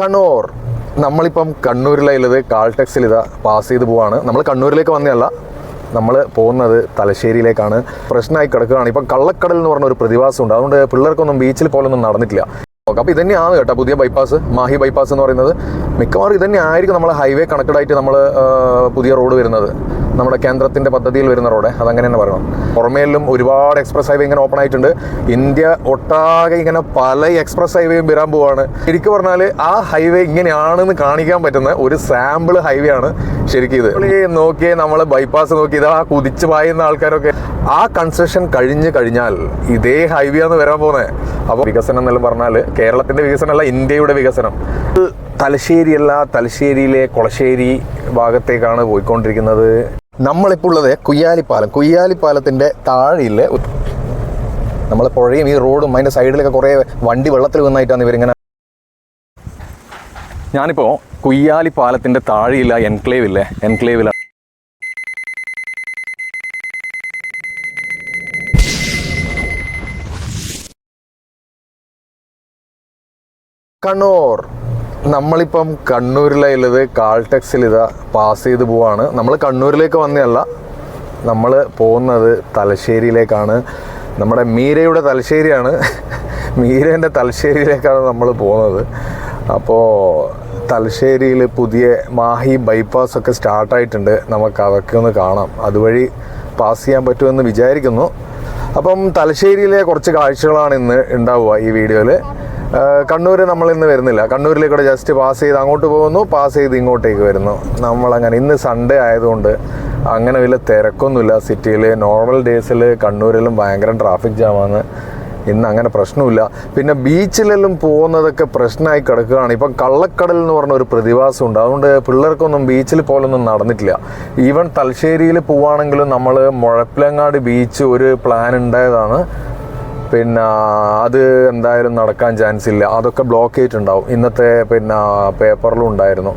കണ്ണൂർ. നമ്മളിപ്പം കണ്ണൂരിലുള്ളത് കാൾടെക്സിൽ ഇതാ പാസ് ചെയ്ത് പോവാണ്. നമ്മൾ കണ്ണൂരിലേക്ക് വന്നതല്ല. നമ്മൾ പോകുന്നത് തലശ്ശേരിയിലേക്കാണ്. പ്രശ്നമായി കിടക്കുകയാണ്. ഇപ്പം കള്ളക്കടൽ എന്ന് പറഞ്ഞ ഒരു പ്രതിഭാസമുണ്ട്. അതുകൊണ്ട് പിള്ളേർക്കൊന്നും ബീച്ചിൽ പോലൊന്നും നടന്നിട്ടില്ല. ഓക്കെ അപ്പോൾ ഇതന്നെയാണ് കേട്ടോ പുതിയ ബൈപ്പാസ് മാഹി ബൈപ്പാസ് എന്ന് പറയുന്നത്. മിക്കവാറും ഇതന്നെ ആയിരിക്കും നമ്മൾ ഹൈവേ കണക്റ്റഡ് ആയിട്ട് നമ്മൾ പുതിയ റോഡ് വരുന്നത്. നമ്മുടെ കേന്ദ്രത്തിന്റെ പദ്ധതിയിൽ വരുന്ന റോഡ്. അതങ്ങനെ തന്നെ പറയണം. പുറമേലും ഒരുപാട് എക്സ്പ്രസ് ഹൈവേ ഇങ്ങനെ ഓപ്പൺ ആയിട്ടുണ്ട്. ഇന്ത്യ ഒട്ടാകെ ഇങ്ങനെ പല എക്സ്പ്രസ് ഹൈവേയും വരാൻ പോവാണ്. ശരിക്കും പറഞ്ഞാൽ ആ ഹൈവേ ഇങ്ങനെയാണെന്ന് കാണിക്കാൻ പറ്റുന്ന ഒരു സാമ്പിൾ ഹൈവേ ആണ് ശരിക്കും ഇത്. നോക്കിയേ നമ്മൾ ബൈപ്പാസ് നോക്കി ഇതാ കുതിച്ച് പായുന്ന ആൾക്കാരൊക്കെ. ആ കൺസ്ട്രക്ഷൻ കഴിഞ്ഞ് കഴിഞ്ഞാൽ ഇതേ ഹൈവേ ആണ് വരാൻ പോകുന്നത് അപ്പോൾ വികസനം എന്നെല്ലാം പറഞ്ഞാൽ കേരളത്തിന്റെ വികസനമല്ല ഇന്ത്യയുടെ വികസനം. തലശ്ശേരിയല്ല തലശ്ശേരിയിലെ കൊളശ്ശേരി ഭാഗത്തേക്കാണ് പോയിക്കൊണ്ടിരിക്കുന്നത്. നമ്മളിപ്പോൾ ഉള്ളത് കുയ്യാലിപ്പാലം. കുയ്യാലിപ്പാലത്തിന്റെ താഴെയില്ല? നമ്മൾ പുഴയും ഈ റോഡും അതിന്റെ സൈഡിലൊക്കെ കുറേ വണ്ടി വെള്ളത്തിൽ വന്നായിട്ടാണ് ഇവരിങ്ങനെ. ഞാനിപ്പോൾ കുയ്യാലി പാലത്തിന്റെ താഴെയില്ല എൻക്ലേവ് ഇല്ലേ എൻക്ലേവില. കണ്ണൂർ. നമ്മളിപ്പം കണ്ണൂരിലുള്ളത് കാൾടെക്സിൽ ഇതാ പാസ് ചെയ്ത് പോവാണ്. നമ്മൾ കണ്ണൂരിലേക്ക് വന്നതല്ല നമ്മൾ പോകുന്നത് തലശ്ശേരിയിലേക്കാണ്. നമ്മുടെ മീരയുടെ തലശ്ശേരിയാണ്. മീരേന്റെ തലശ്ശേരിയിലേക്കാണ് നമ്മൾ പോകുന്നത്. അപ്പോൾ തലശ്ശേരിയിൽ പുതിയ മാഹി ബൈപ്പാസ് ഒക്കെ സ്റ്റാർട്ടായിട്ടുണ്ട് നമുക്ക് അതൊക്കെ ഒന്ന് കാണാം. അതുവഴി പാസ് ചെയ്യാൻ പറ്റുമെന്ന് വിചാരിക്കുന്നു. അപ്പം തലശ്ശേരിയിലെ കുറച്ച് കാഴ്ചകളാണ് ഇന്ന് ഉണ്ടാവുക ഈ വീഡിയോയിൽ കണ്ണൂർ നമ്മൾ ഇന്ന് വരുന്നില്ല. കണ്ണൂരിലേക്കൂടെ ജസ്റ്റ് പാസ് ചെയ്ത് അങ്ങോട്ട് പോകുന്നു. പാസ് ചെയ്ത് ഇങ്ങോട്ടേക്ക് വരുന്നു. നമ്മൾ അങ്ങനെ ഇന്ന് സൺഡേ ആയതുകൊണ്ട് അങ്ങനെ വലിയ തിരക്കൊന്നുമില്ല. സിറ്റിയിൽ നോർമൽ ഡേയ്സിൽ കണ്ണൂരിലും ഭയങ്കര ട്രാഫിക് ജാമാണ് ഇന്ന് അങ്ങനെ പ്രശ്നമില്ല. പിന്നെ ബീച്ചിലെല്ലാം പോകുന്നതൊക്കെ പ്രശ്നമായി കിടക്കുകയാണ്. ഇപ്പം കള്ളക്കടൽ എന്ന് പറഞ്ഞ ഒരു പ്രതിഭാസമുണ്ട് അതുകൊണ്ട് പിള്ളേർക്കൊന്നും ബീച്ചിൽ പോലൊന്നും നടന്നിട്ടില്ല. ഈവൻ തലശ്ശേരിയിൽ പോവുകയാണെങ്കിലും നമ്മൾ മുഴപ്പിലങ്ങാട് ബീച്ച് ഒരു പ്ലാൻ ഉണ്ടായതാണ്. പിന്നെ അത് എന്തായാലും നടക്കാൻ ചാൻസ് ഇല്ല. അതൊക്കെ ബ്ലോക്ക് ചെയ്തിട്ടുണ്ടാവും. ഇന്നത്തെ പിന്നെ പേപ്പറിലും ഉണ്ടായിരുന്നു.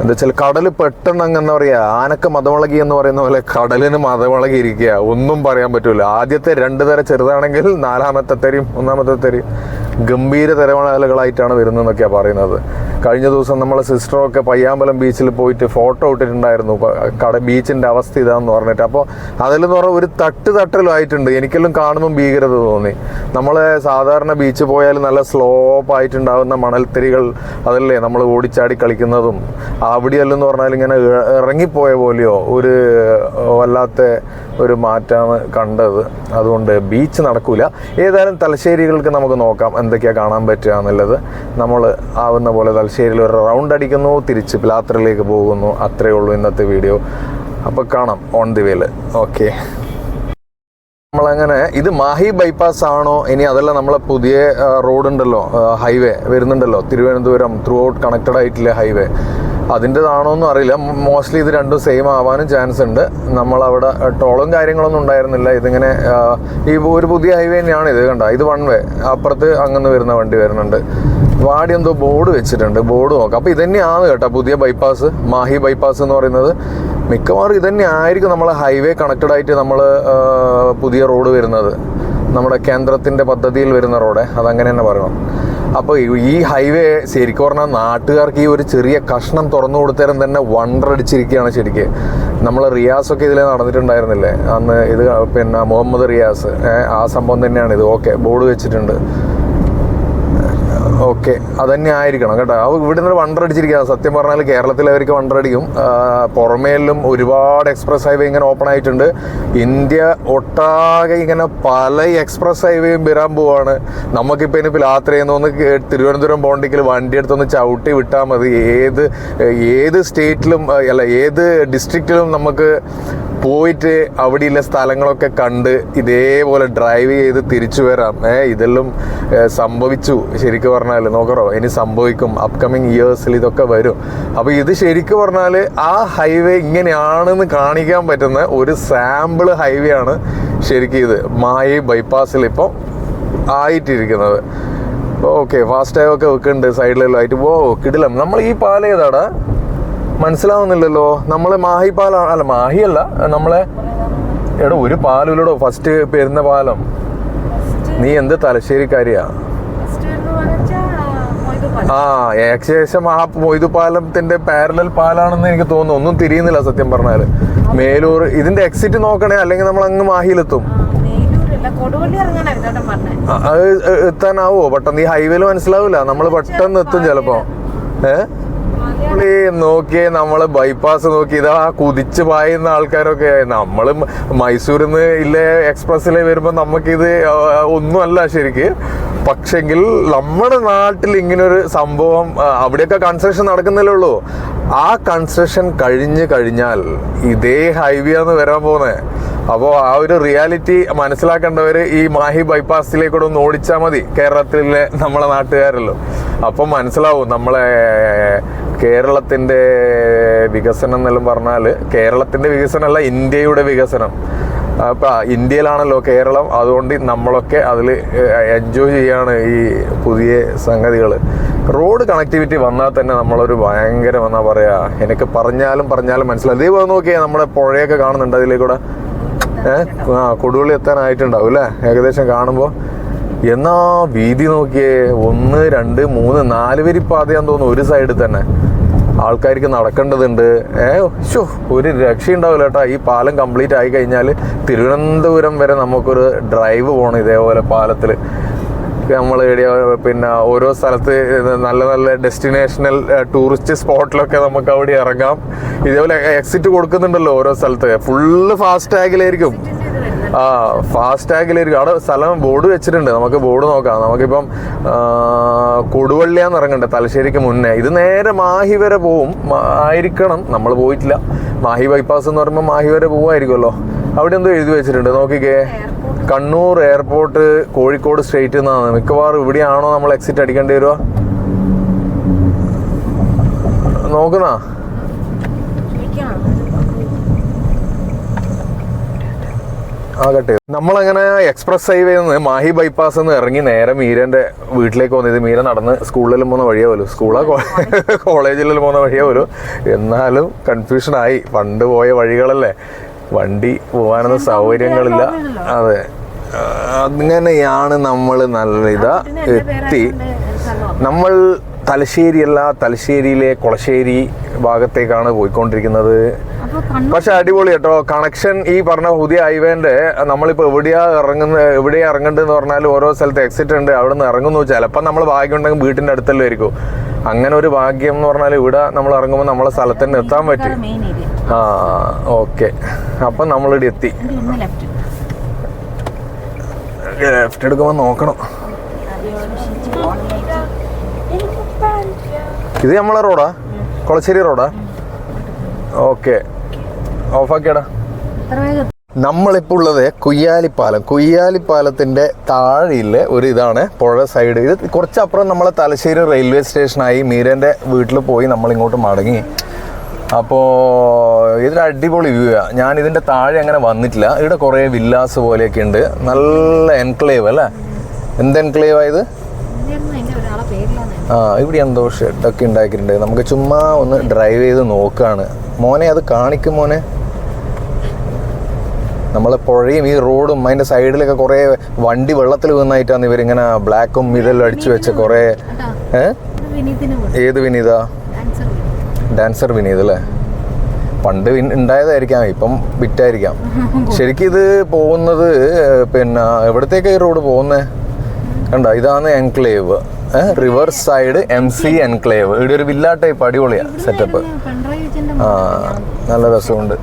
എന്താ വെച്ചാൽ കടൽ പെട്ടെന്ന് അങ്ങ് എന്താ പറയുക ആനക്ക് മതമുളകി എന്ന് പറയുന്ന പോലെ കടലിന് മതമുളകി ഇരിക്കുക. ഒന്നും പറയാൻ പറ്റൂല. ആദ്യത്തെ രണ്ട് തര ചെറുതാണെങ്കിൽ നാലാമത്തെ തരയും ഒന്നാമത്തെ തരയും ഗംഭീര തരമുളകളായിട്ടാണ് വരുന്നതെന്നൊക്കെയാണ് പറയുന്നത്. കഴിഞ്ഞ ദിവസം നമ്മൾ സിസ്റ്ററൊക്കെ പയ്യാമ്പലം ബീച്ചിൽ പോയിട്ട് ഫോട്ടോ ഇട്ടിട്ടുണ്ടായിരുന്നു. കട ബീച്ചിന്റെ അവസ്ഥ ഇതാന്ന് പറഞ്ഞിട്ട്. അപ്പോൾ അതിലെന്ന് പറഞ്ഞാൽ ഒരു തട്ട് തട്ടലുമായിട്ടുണ്ട് എനിക്കെല്ലാം കാണുമ്പോൾ ഭീകരത തോന്നി. നമ്മൾ സാധാരണ ബീച്ച് പോയാൽ നല്ല സ്ലോപ്പ് ആയിട്ടുണ്ടാകുന്ന മണൽത്തിരികൾ അതല്ലേ? നമ്മൾ ഓടിച്ചാടി കളിക്കുന്നതും. അവിടെയല്ലെന്ന് പറഞ്ഞാൽ ഇങ്ങനെ ഇറങ്ങിപ്പോയ പോലെയോ? ഒരു വല്ലാത്ത ഒരു മാറ്റമാണ് കണ്ടത്. അതുകൊണ്ട് ബീച്ച് നടക്കൂല. ഏതായാലും തലശ്ശേരികൾക്ക് നമുക്ക് നോക്കാം എന്തൊക്കെയാണ് കാണാൻ പറ്റുക എന്നുള്ളത്. നമ്മൾ ആവുന്ന പോലെ തലശ്ശേരിയിൽ ഒരു റൗണ്ട് അടിക്കുന്നു തിരിച്ച് പിലാത്രയിലേക്ക് പോകുന്നു. അത്രയേ ഉള്ളൂ ഇന്നത്തെ വീഡിയോ അപ്പോൾ കാണാം ഓൺ ദി വേൽ ഓക്കെ നമ്മളങ്ങനെ ഇത് മാഹി ബൈപ്പാസ് ആണോ? ഇനി അതല്ല നമ്മളെ പുതിയ റോഡ് ഉണ്ടല്ലോ ഹൈവേ വരുന്നുണ്ടല്ലോ. തിരുവനന്തപുരം ത്രൂ ഔട്ട് കണക്റ്റഡ് ആയിട്ടില്ല ഹൈവേ അതിന്റെതാണോ എന്നും അറിയില്ല മോസ്റ്റ്ലി ഇത് രണ്ടും സെയിം ആവാനും ചാൻസ് ഉണ്ട്. നമ്മളവിടെ ടോളും കാര്യങ്ങളൊന്നും ഉണ്ടായിരുന്നില്ല. ഇതിങ്ങനെ ഈ ഒരു പുതിയ ഹൈവേ തന്നെയാണ് ഇത് കണ്ട? ഇത് വൺ വേ. അപ്പുറത്ത് അങ്ങനെ വരുന്ന വണ്ടി വരുന്നുണ്ട്. വാടി എന്തോ ബോർഡ് വെച്ചിട്ടുണ്ട്. ബോർഡ് നോക്കാം. അപ്പോൾ ഇതന്നെയാണ് കേട്ടോ പുതിയ ബൈപ്പാസ്. മാഹി ബൈപ്പാസ് എന്ന് പറയുന്നത്. മിക്കവാറും ഇതന്നെ ആയിരിക്കും നമ്മൾ ഹൈവേ കണക്റ്റഡ് ആയിട്ട് നമ്മൾ പുതിയ റോഡ് വരുന്നത്. നമ്മുടെ കേന്ദ്രത്തിന്റെ പദ്ധതിയിൽ വരുന്ന റോഡ്. അതങ്ങനെ തന്നെ പറയണം. അപ്പോൾ ഈ ഹൈവേ ശരിക്കും പറഞ്ഞാൽ നാട്ടുകാർക്ക് ഈ ഒരു ചെറിയ കഷ്ണം തുറന്നു കൊടുത്തേരം തന്നെ വണ്ടർ വണ്ടറടിച്ചിരിക്കുകയാണ് ശരിക്ക്. നമ്മൾ റിയാസൊക്കെ ഇതിൽ നടന്നിട്ടുണ്ടായിരുന്നില്ലേ? അന്ന് ഇത് പിന്നെ മുഹമ്മദ് റിയാസ്. ആ സംഭവം തന്നെയാണ് ഇത്. ഓക്കെ ബോർഡ് വെച്ചിട്ടുണ്ട്. ഓക്കെ. അതന്നെ ആയിരിക്കണം കേട്ടോ. അവ ഇവിടെ നിന്ന് വണ്ടർ അടിച്ചിരിക്കുക സത്യം പറഞ്ഞാൽ കേരളത്തിൽ അവർക്ക് വണ്ടർ അടിക്കും. പുറമേലും ഒരുപാട് എക്സ്പ്രസ് ഹൈവേ ഇങ്ങനെ ഓപ്പൺ ആയിട്ടുണ്ട്. ഇന്ത്യ ഒട്ടാകെ ഇങ്ങനെ പല എക്സ്പ്രസ് ഹൈവേയും വരാൻ പോവാണ്. നമുക്കിപ്പോൾ ഇനി യാത്ര ഒന്ന് തിരുവനന്തപുരം പോകണ്ടെങ്കിൽ വണ്ടി എടുത്തൊന്ന് ചവിട്ടി വിട്ടാൽ മതി. ഏത് ഏത് സ്റ്റേറ്റിലും അല്ല ഏത് ഡിസ്ട്രിക്റ്റിലും നമുക്ക് പോയിട്ട് അവിടെയുള്ള സ്ഥലങ്ങളൊക്കെ കണ്ട് ഇതേപോലെ ഡ്രൈവ് ചെയ്ത് തിരിച്ചു വരാം. ഏ ഇതെല്ലാം സംഭവിച്ചു. ശരിക്കും പറഞ്ഞാൽ നോക്കറോ ഇനി സംഭവിക്കും. അപ്കമിങ് ഇയേഴ്സിൽ ഇതൊക്കെ വരും. അപ്പോൾ ഇത് ശരിക്കും പറഞ്ഞാൽ ആ ഹൈവേ ഇങ്ങനെയാണെന്ന് കാണിക്കാൻ പറ്റുന്ന ഒരു സാമ്പിൾ ഹൈവേ ആണ് ശരിക്കും ഇത് മായി ബൈപ്പാസിൽ ഇപ്പോൾ ആയിട്ടിരിക്കുന്നത്. ഓക്കെ ഒക്കെ വെക്കുന്നുണ്ട്. സൈഡിലെല്ലാം ആയിട്ട്. ഓ കിടിലം. നമ്മൾ ഈ പാലം ഏതാടാ? മനസ്സിലാവുന്നില്ലല്ലോ. നമ്മളെ മാഹി പാലാണ് അല്ല മാഹിയല്ല നമ്മളെ എടോ ഒരു പാലിലൂടെ ഫസ്റ്റ് പെരുന്ന പാലം. നീ എന്ത് തലശ്ശേരിക്കാരിയാ? ആ ഏകദേശം ആ മൊയ്തു പാലത്തിന്റെ പാരലൽ പാലാണെന്ന് എനിക്ക് തോന്നുന്നു. ഒന്നും തിരിയുന്നില്ല സത്യം പറഞ്ഞാൽ. മേലൂർ ഇതിന്റെ എക്സിറ്റ് നോക്കണേ അല്ലെങ്കിൽ നമ്മൾ അങ്ങ് മാഹിയിലെത്തും. അത് എത്താനാവോ? പെട്ടെന്ന് ഈ ഹൈവേയിൽ മനസ്സിലാവില്ല. നമ്മൾ പെട്ടെന്ന് എത്തും ചിലപ്പോ. ഏഹ് നോക്കിയേ നമ്മൾ ബൈപ്പാസ് നോക്കി ഇതാ കുതിച്ച് പായുന്ന ആൾക്കാരൊക്കെ. നമ്മൾ മൈസൂരിൽ നിന്ന് ഇല്ലേ എക്സ്പ്രസ്സിലെ വരുമ്പോ നമുക്കിത് ഒന്നുമല്ല ശരിക്ക്. പക്ഷെങ്കിൽ നമ്മുടെ നാട്ടിൽ ഇങ്ങനെ ഒരു സംഭവം അവിടെയൊക്കെ കൺസ്ട്രക്ഷൻ നടക്കുന്നില്ലേ ഉള്ളൂ. ആ കൺസ്ട്രക്ഷൻ കഴിഞ്ഞു കഴിഞ്ഞാൽ ഇതേ ഹൈവേ ആണ് വരാൻ പോകുന്നത് അപ്പോൾ ആ ഒരു റിയാലിറ്റി മനസ്സിലാക്കേണ്ടവർ ഈ മാഹി ബൈപ്പാസിലേക്കൂടെ ഒന്ന് ഓടിച്ചാൽ മതി. കേരളത്തിലെ നമ്മളെ നാട്ടുകാരല്ലോ. അപ്പം മനസ്സിലാവും നമ്മളെ കേരളത്തിന്റെ വികസനം എന്നെല്ലാം പറഞ്ഞാൽ കേരളത്തിന്റെ വികസനമല്ല ഇന്ത്യയുടെ വികസനം. അപ്പം ഇന്ത്യയിലാണല്ലോ കേരളം. അതുകൊണ്ട് നമ്മളൊക്കെ അതിൽ എൻജോയ് ചെയ്യാണ് ഈ പുതിയ സംഗതികൾ റോഡ് കണക്ടിവിറ്റി വന്നാൽ തന്നെ നമ്മളൊരു ഭയങ്കര എന്നാ പറയാ എനിക്ക് പറഞ്ഞാലും പറഞ്ഞാലും മനസ്സിലാവും. ദൈവം നോക്കിയാൽ നമ്മുടെ പുഴയൊക്കെ കാണുന്നുണ്ട് അതിലേക്കൂടെ. ഏഹ് ആ കൊടുവള്ളി എത്താനായിട്ടുണ്ടാവും അല്ലേ? ഏകദേശം കാണുമ്പോൾ എന്നാ വീതി നോക്കിയേ ഒന്ന് രണ്ട് മൂന്ന് നാല് വരി പാതയാന്ന് തോന്നുന്നു ഒരു സൈഡിൽ തന്നെ. ആൾക്കാർക്ക് നടക്കേണ്ടതുണ്ട്. ഏ ശോ ഒരു രക്ഷയുണ്ടാവില്ല കേട്ടോ. ഈ പാലം കംപ്ലീറ്റ് ആയി കഴിഞ്ഞാൽ തിരുവനന്തപുരം വരെ നമുക്കൊരു ഡ്രൈവ് പോകണം ഇതേപോലെ പാലത്തിൽ നമ്മൾ പിന്നെ ഓരോ സ്ഥലത്ത് നല്ല നല്ല ഡെസ്റ്റിനേഷണൽ ടൂറിസ്റ്റ് സ്പോട്ടിലൊക്കെ നമുക്ക് അവിടെ ഇറങ്ങാം. ഇതേപോലെ എക്സിറ്റ് കൊടുക്കുന്നുണ്ടല്ലോ ഓരോ സ്ഥലത്ത്. ഫുള്ള് ഫാസ്റ്റ് ടാഗിലായിരിക്കും ആ ഫാസ്റ്റ് ഇരിക്കും അവിടെ സ്ഥലം ബോർഡ് വെച്ചിട്ടുണ്ട്. നമുക്ക് ബോർഡ് നോക്കാം. നമുക്കിപ്പം കൊടുവള്ളിയാന്ന് ഇറങ്ങണ്ടേ തലശ്ശേരിക്ക് മുന്നേ. ഇത് നേരെ മാഹി വരെ പോവും. ആയിരിക്കണം. നമ്മൾ പോയിട്ടില്ല. മാഹി ബൈപ്പാസ് എന്ന് പറയുമ്പോൾ മാഹി വരെ പോവായിരിക്കുമല്ലോ. അവിടെ എന്തോ എഴുതി വെച്ചിട്ടുണ്ട്. നോക്കിക്കേ. കണ്ണൂർ എയർപോർട്ട് കോഴിക്കോട് സ്ട്രേറ്റ് എന്നാണ്. മിക്കവാറും ഇവിടെയാണോ നമ്മൾ എക്സിറ്റ് അടിക്കേണ്ടി വരുക? നോക്കുന്ന? ആ കട്ട് നമ്മളങ്ങനെ എക്സ്പ്രസ് ഹൈവേ നിന്ന് മാഹി ബൈപ്പാസ് നിന്ന് ഇറങ്ങി നേരെ മീരന്റെ വീട്ടിലേക്ക് വന്നത് മീര നടന്ന് സ്കൂളിലും പോകുന്ന വഴിയേ പോലും. സ്കൂളാ കോളേജിലും പോകുന്ന വഴിയേ പോലും. എന്നാലും കൺഫ്യൂഷൻ ആയി. പണ്ട് പോയ വഴികളല്ലേ? വണ്ടി പോകാനൊന്നും സൗകര്യങ്ങളില്ല. അതെ. അങ്ങനെയാണ് നമ്മൾ നല്ല ഇതാ എത്തി. നമ്മൾ തലശ്ശേരിയല്ല തലശ്ശേരിയിലെ കൊളശ്ശേരി ഭാഗത്തേക്കാണ് പോയിക്കൊണ്ടിരിക്കുന്നത്. പക്ഷെ അടിപൊളി കേട്ടോ. കണക്ഷൻ ഈ പറഞ്ഞ പുതിയ ഹൈവേന്റെ നമ്മളിപ്പോ എവിടെയാ ഇറങ്ങുന്ന എവിടെയാ ഇറങ്ങണ്ടെന്ന് പറഞ്ഞാൽ ഓരോ സ്ഥലത്ത് എക്സിറ്റ് ഉണ്ട് അവിടെ നിന്ന് ഇറങ്ങുന്നു. ചിലപ്പോൾ നമ്മൾ ഭാഗ്യം ഉണ്ടെങ്കിൽ വീട്ടിന്റെ അടുത്തല്ലേ ആയിരിക്കും അങ്ങനെ ഒരു ഭാഗ്യം എന്ന് പറഞ്ഞാൽ ഇവിടെ നമ്മൾ ഇറങ്ങുമ്പോൾ നമ്മളെ സ്ഥലത്ത് തന്നെ എത്താൻ പറ്റി. ആ ഓക്കെ അപ്പം നമ്മളിവിടെ എത്തി. ലെഫ്റ്റ് ലെഫ്റ്റ് എടുക്കുമ്പോൾ നോക്കണം. ഇത് നമ്മളെ റോഡാ കൊളശ്ശേരി റോഡാ ഓക്കെ ഓഫാക്കിയടാ. നമ്മളിപ്പോൾ ഉള്ളത് കുയ്യാലിപ്പാലം. കുയ്യാലിപ്പാലത്തിന്റെ താഴെയിലെ ഒരു ഇതാണ് പുഴ സൈഡ് ഇത് കുറച്ചപ്പുറം നമ്മൾ തലശ്ശേരി റെയിൽവേ സ്റ്റേഷനായി മീരന്റെ വീട്ടിൽ പോയി നമ്മൾ ഇങ്ങോട്ട് മടങ്ങി. അപ്പോൾ ഇതൊരു അടിപൊളി വ്യൂ ആണ് ഞാൻ ഇതിന്റെ താഴെ അങ്ങനെ വന്നിട്ടില്ല. ഇവിടെ കുറേ വില്ലാസ് പോലെയൊക്കെ ഉണ്ട്. നല്ല എൻക്ലേവ് അല്ലേ? എന്ത് എൻക്ലേവ് ആയത് ആ ഇവിടെ എന്തോ ഷെഡൊക്കെ ഉണ്ടാക്കിയിട്ടുണ്ട്. നമുക്ക് ചുമ്മാ ഒന്ന് ഡ്രൈവ് ചെയ്ത് നോക്കുകയാണ് മോനെ അത് കാണിക്കും മോനെ. നമ്മളെ പുഴയും ഈ റോഡും അതിന്റെ സൈഡിലൊക്കെ കുറേ വണ്ടി വെള്ളത്തിൽ വീണായിട്ടാണ് ഇവരിങ്ങനെ ബ്ലാക്കും ഇതെല്ലാം അടിച്ചു വെച്ച കുറേ ഏത് വിനീത? ഡാൻസർ വിനീത്. അല്ലേ? പണ്ട് ഉണ്ടായതായിരിക്കാം ഇപ്പം വിറ്റായിരിക്കാം. ശരിക്കും ഇത് പോകുന്നത് പിന്നെ എവിടത്തേക്ക് ഈ റോഡ് പോകുന്നത് കണ്ടോ ഇതാണ് enclave. River side M C enclave. ഇവിടെ ഒരു വില്ലാ ടൈപ്പ് അടിപൊളിയാണ് സെറ്റപ്പ് ആ നല്ല രസമുണ്ട്.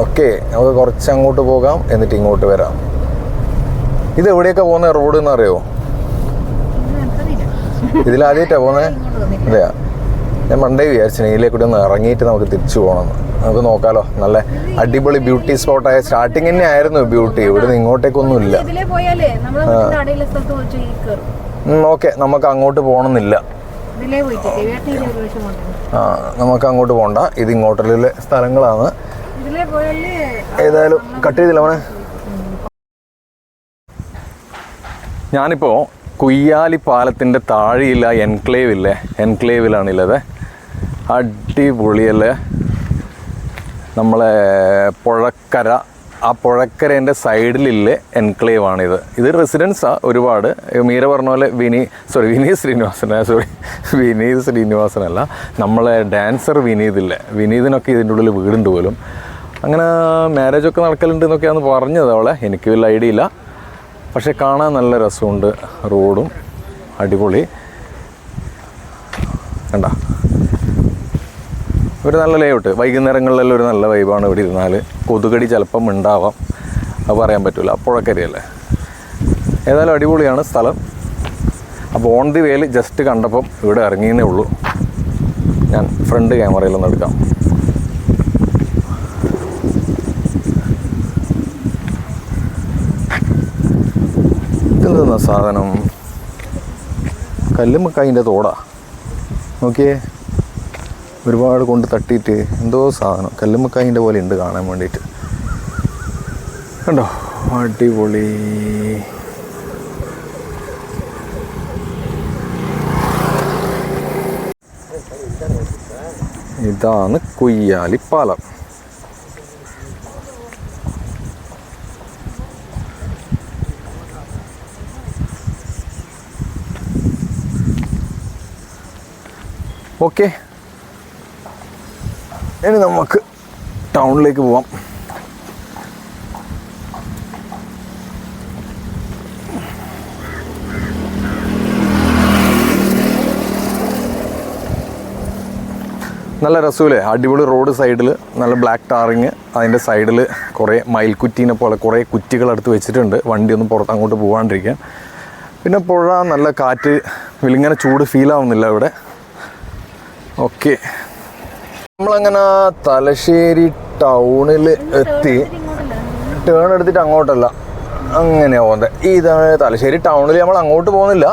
ഓക്കെ നമുക്ക് കുറച്ച് അങ്ങോട്ട് പോകാം എന്നിട്ട് ഇങ്ങോട്ട് വരാം. ഇത് എവിടെയൊക്കെ പോകുന്ന റോഡ് എന്ന് അറിയോ ഇതിലാദ്യമായിട്ടാ പോകുന്നത് അതെയാ. ഞാൻ മണ്ടേ വിചാരിച്ചു ഇതിലേക്കൂടി ഒന്ന് ഇറങ്ങിയിട്ട് നമുക്ക് തിരിച്ചു പോകണം നമുക്ക് നോക്കാലോ. നല്ല അടിപൊളി ബ്യൂട്ടി സ്പോട്ടായ സ്റ്റാർട്ടിങ് തന്നെ ആയിരുന്നു ബ്യൂട്ടി ഇവിടെ നിന്ന് ഇങ്ങോട്ടേക്കൊന്നും ഇല്ല ഇതിലേ പോയാലേ നമ്മളെ വീടിന്റെ അടിയിലെ സ്ഥലത്ത് വെച്ച് ഈ ഓക്കെ. നമുക്ക് അങ്ങോട്ട് പോകണമെന്നില്ല ആ നമുക്ക് അങ്ങോട്ട് പോകണ്ട ഇത് ഇങ്ങോട്ടുള്ള സ്ഥലങ്ങളാണ്. ഏതായാലും കട്ട് ചെയ്തില്ല മോനെ. ഞാനിപ്പോൾ കുയ്യാലി പാലത്തിന്റെ താഴെയില്ല എൻക്ലേവ് ഇല്ലേ എൻക്ലേവിലാണുള്ളത്. അടിപൊളിയല്ലേ? നമ്മളെ പുഴക്കര ആ പുഴക്കരേന്റെ സൈഡിലില്ലേ എൻക്ലേവ് ആണിത് ഇത് റെസിഡൻസാണ് ഒരുപാട്. മീര പറഞ്ഞ പോലെ വിനി സോറി വിനീത് ശ്രീനിവാസന സോറി വിനീത് ശ്രീനിവാസനല്ല. നമ്മളെ ഡാൻസർ വിനീതില്ലേ? വിനീതിനൊക്കെ ഇതിന്റെ ഉള്ളിൽ വീടുണ്ട് പോലും. അങ്ങനെ മാരേജ് ഒക്കെ നടക്കലുണ്ട് എന്നൊക്കെയാണ് പറഞ്ഞത് അവളെ. എനിക്ക് വലിയ ഐഡിയ ഇല്ല. പക്ഷേ കാണാൻ നല്ല രസമുണ്ട്. റോഡും അടിപൊളി. കണ്ട? ഒരു നല്ല ലേഔട്ട് വൈകുന്നേരങ്ങളിലെല്ലാം ഒരു നല്ല വൈബാണ് ഇവിടെ ഇരുന്നാൽ. കൊതുകടി ചിലപ്പം ഉണ്ടാവാം. അത് പറയാൻ പറ്റില്ല പുഴക്കരിയല്ലേ? ഏതായാലും അടിപൊളിയാണ് സ്ഥലം. അപ്പോൾ ഓൺ ദി വേയിൽ ജസ്റ്റ് കണ്ടപ്പം ഇവിടെ ഇറങ്ങിയെന്നേ ഉള്ളൂ. ഞാൻ ഫ്രണ്ട് ക്യാമറയിലൊന്ന് എടുക്കാം. ഇതെന്താ സാധനം കല്ലുമ്മക്കായിന്റെ തോടാ. നോക്കിയേ. ഒരുപാട് കൊണ്ട് തട്ടിയിട്ട് എന്തോ സാധനം കല്ലുമ്മക്കായിന്റെ പോലെ ഉണ്ട് കാണാൻ വേണ്ടിയിട്ട്. കണ്ടോ? അടിപൊളി. ഇതാണ് കുയ്യാലിപ്പാലം ഓക്കെ. ഇനി നമുക്ക് ടൗണിലേക്ക് പോവാം. നല്ല രസമില്ലേ അടിപൊളി റോഡ് സൈഡിൽ നല്ല ബ്ലാക്ക് ടാറിങ് അതിന്റെ സൈഡിൽ കുറേ മയിൽക്കുറ്റീനെ പോലെ കുറേ കുറ്റികൾ അടുത്ത് വെച്ചിട്ടുണ്ട്. വണ്ടിയൊന്നും പുറത്ത് അങ്ങോട്ട് പോകാണ്ടിരിക്കാൻ പിന്നെ പുഴ നല്ല കാറ്റ് ഇങ്ങനെ ചൂട് ഫീൽ ആവുന്നില്ല ഇവിടെ. ഓക്കെ. നമ്മളങ്ങനെ തലശ്ശേരി ടൗണിൽ എത്തി. ടേൺ എടുത്തിട്ട് അങ്ങോട്ടല്ല. അങ്ങനെയാ പോകുന്നത് ഇതാണ് തലശ്ശേരി ടൗണിൽ നമ്മൾ അങ്ങോട്ട് പോകുന്നില്ല.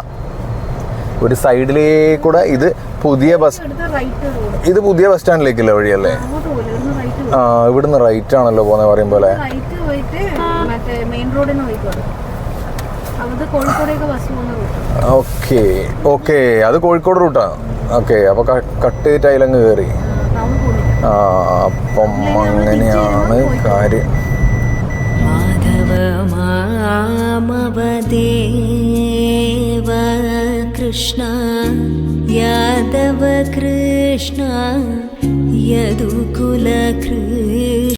ഒരു സൈഡിലേ കൂടെ ഇത് പുതിയ ബസ് ഇത് പുതിയ ബസ് സ്റ്റാൻഡിലേക്കുള്ള വഴിയല്ലേ? ആ ഇവിടുന്ന് റൈറ്റ് ആണല്ലോ പോകുന്നത് പറയും പോലെ. Okay okay. അത് കോഴിക്കോട് റൂട്ടാണ് ഓക്കെ അപ്പോൾ കട്ട് ടൈലങ്ങ് കയറി ആ അപ്പം അങ്ങനെയാണ് കാര്യം. മാധവ കൃഷ്ണ യാദവ കൃഷ്ണ യദുകുല കൃഷ്ണ